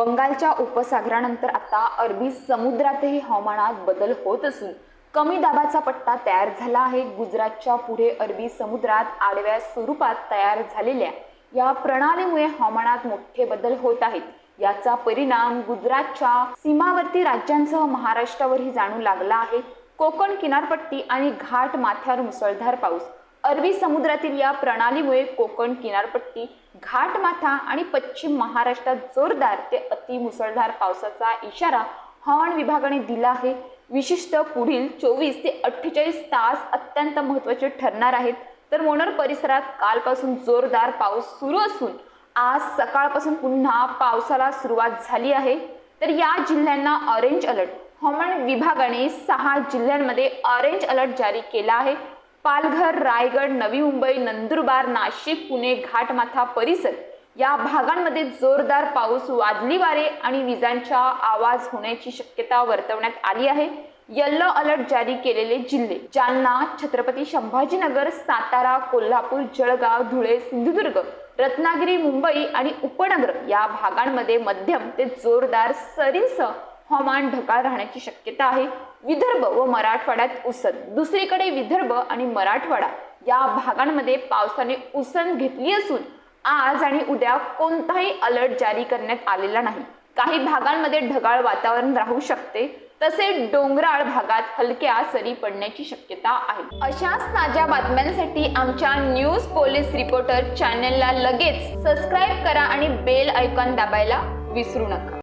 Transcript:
बंगालच्या उपसागरानंतर आता अरबी समुद्रातही हवामानात बदल होत असून कमी दाबाचा पट्टा तयार झाला आहे. गुजरातच्या पुढे अरबी समुद्रात आडव्या स्वरूपात तयार झालेल्या या प्रणालीमुळे हवामानात मोठे बदल होत आहेत. याचा परिणाम गुजरातच्या सीमावर्ती राज्यांसह महाराष्ट्रावरही जाणू लागला आहे. कोकण किनारपट्टी आणि घाट माथ्यावर मुसळधार पाऊस अरबी समुद्रातील या प्रणालीमुळे कोकण किनारपट्टी घाटमाथा आणि पश्चिम महाराष्ट्रात जोरदार ते अति मुसळधार पावसाचा इशारा हवामान विभागाने दिला आहे. विशिष्ट पुढील चोवीस ते अठ्ठेचाळीस तास अत्यंत महत्त्वाचे ठरणार आहेत. तर मोनर परिसरात कालपासून जोरदार पाऊस सुरू असून आज सकाळपासून पुन्हा पावसाला सुरुवात झाली आहे. तर या जिल्ह्यांना ऑरेंज अलर्ट हवामान विभागाने सहा जिल्ह्यांमध्ये ऑरेंज अलर्ट जारी केला आहे. पालघर रायगड नवी मुंबई नंदुरबार नाशिक पुणे घाटमाथा परिसर या भागांमध्ये जोरदार पाऊस वादली वारे आणि विजांचा आवाज होण्याची शक्यता वर्तवण्यात आली आहे. येल्लो अलर्ट जारी केलेले जिल्हे जालना छत्रपती संभाजीनगर सातारा कोल्हापूर जळगाव धुळे सिंधुदुर्ग रत्नागिरी मुंबई आणि उपनगर या भागांमध्ये मध्यम ते जोरदार सरींसह हवामान ढगाळ राहण्याची शक्यता आहे. विदर्भ व मराठवाड्यात उसण दुसरीकडे विदर्भ आणि मराठवाडा या भागांमध्ये पावसाने उसण घेतली असून आज आणि उद्या कोणताही अलर्ट जारी करण्यात आलेला नाही. काही भागांमध्ये ढगाळ वातावरण राहू शकते. तसे डोंगराळ भागात हलक्या सरी पडण्याची शक्यता आहे. अशाच ताज्या बातम्यांसाठी आमच्या न्यूज पोलीस रिपोर्टर चॅनलला लगेच सबस्क्राईब करा आणि बेल ऐकॉन दाबायला विसरू नका.